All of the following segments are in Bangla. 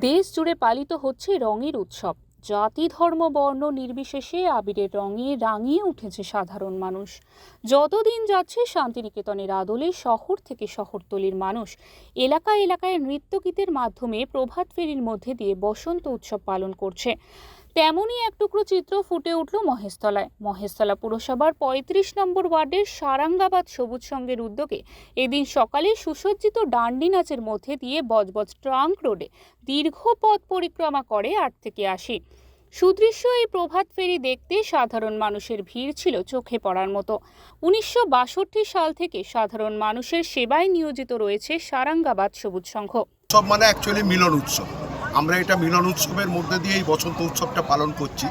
দেশ জুড়ে পালিত হচ্ছে রঙের উৎসব। জাতি, ধর্ম, বর্ণ নির্বিশেষে আবিরের রঙে রাঙিয়ে উঠেছে সাধারণ মানুষ। যতদিন যাচ্ছে শান্তিনিকেতনের আদলে শহর থেকে শহরতলির মানুষ। এলাকা এলাকায় নৃত্যগীতের মাধ্যমে প্রভাত ফেরির মধ্যে দিয়ে বসন্ত উৎসব পালন করছে। তেমনই এক টুকরো চিত্র ফুটে উঠল মহেশতলায়। মহেশতলা পুরসভার পঁয়ত্রিশ নম্বর ওয়ার্ডের সারাঙ্গাবাদ সবুজ সংঘের উদ্যোগে এদিন সকালে সুসজ্জিত ডান্ডি নাচের মধ্যে দিয়ে বজবজ ট্রাঙ্ক রোডে দীর্ঘ পথ পরিক্রমা করে আট থেকে আশি। সুদৃশ্য এই প্রভাত ফেরি দেখতে সাধারণ মানুষের ভিড় ছিল চোখে পড়ার মতো। উনিশশো বাষট্টি সাল থেকে সাধারণ মানুষের সেবায় নিয়োজিত রয়েছে সারাঙ্গাবাদ সবুজ সংঘ। উৎসব মানে অ্যাকচুয়ালি মিলন উৎসব। আমরা এটা মিলন উৎসবের মধ্যে দিয়ে এই বসন্ত উৎসবটা পালন করছি।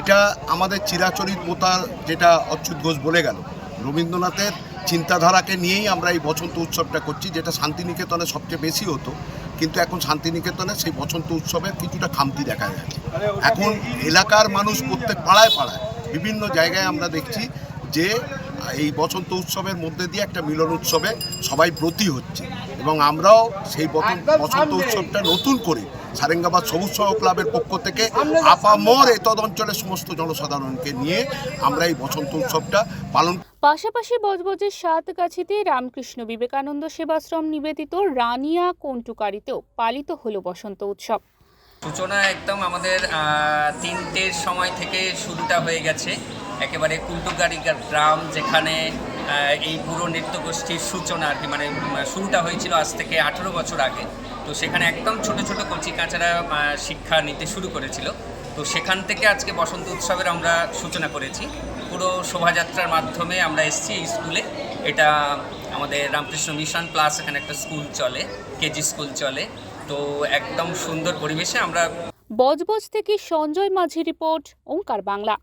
এটা আমাদের চিরাচরিত মোতা যেটা অচ্যুত ঘোষ বলে গেল। রবীন্দ্রনাথের চিন্তাধারাকে নিয়েই আমরা এই বসন্ত উৎসবটা করছি, যেটা শান্তিনিকেতনে সবচেয়ে বেশি হতো। কিন্তু এখন শান্তিনিকেতনে সেই বসন্ত উৎসবের কিছুটা খামতি দেখা যাচ্ছে। এখন এলাকার মানুষ প্রত্যেক পাড়ায় পাড়ায়, বিভিন্ন জায়গায় আমরা দেখছি যে এই বসন্ত উৎসবের মধ্যে দিয়ে একটা মিলন উৎসবে সবাই ব্রতী হচ্ছে। এবং আমরাও সেই বসন্ত বসন্ত উৎসবটা নতুন করে সারেঙ্গাবাদ সবুজ সহ ক্লাবের পক্ষ থেকে আপামর এতদ অঞ্চলের সমস্ত জনসাধারণকে নিয়ে আমরা এই বসন্ত উৎসবটা পালন পাশাপাশি বজবজের সাতগাছিতে রামকৃষ্ণ বিবেকানন্দ সেবাশ্রম নিবেদিত রানিয়া কন্টুকারিতেও পালিত হলো বসন্ত উৎসব। সূচনা একদম আমাদের আহ, তিনটের সময় থেকে শুরুটা হয়ে গেছে। একেবারে কুলটুগাড়ি গ্রাম যেখানে এই পুরো নৃত্যগোষ্ঠীর সূচনা আর কি মানে শুরুটা হয়েছিল আজ থেকে আঠেরো বছর আগে। তো সেখানে একদম ছোট ছোট কচি কাঁচারা শিক্ষা নিতে শুরু করেছিল। তো সেখান থেকে আজকে বসন্ত উৎসবের আমরা সূচনা করেছি। পুরো শোভাযাত্রার মাধ্যমে আমরা এসেছি এই স্কুলে। এটা আমাদের রামকৃষ্ণ মিশন প্লাস এখানে একটা স্কুল চলে, কেজি স্কুল চলে। তো একদম সুন্দর পরিবেশে আমরা বজবজ থেকে সঞ্জয় মাঝি রিপোর্ট, ওঙ্কার বাংলা।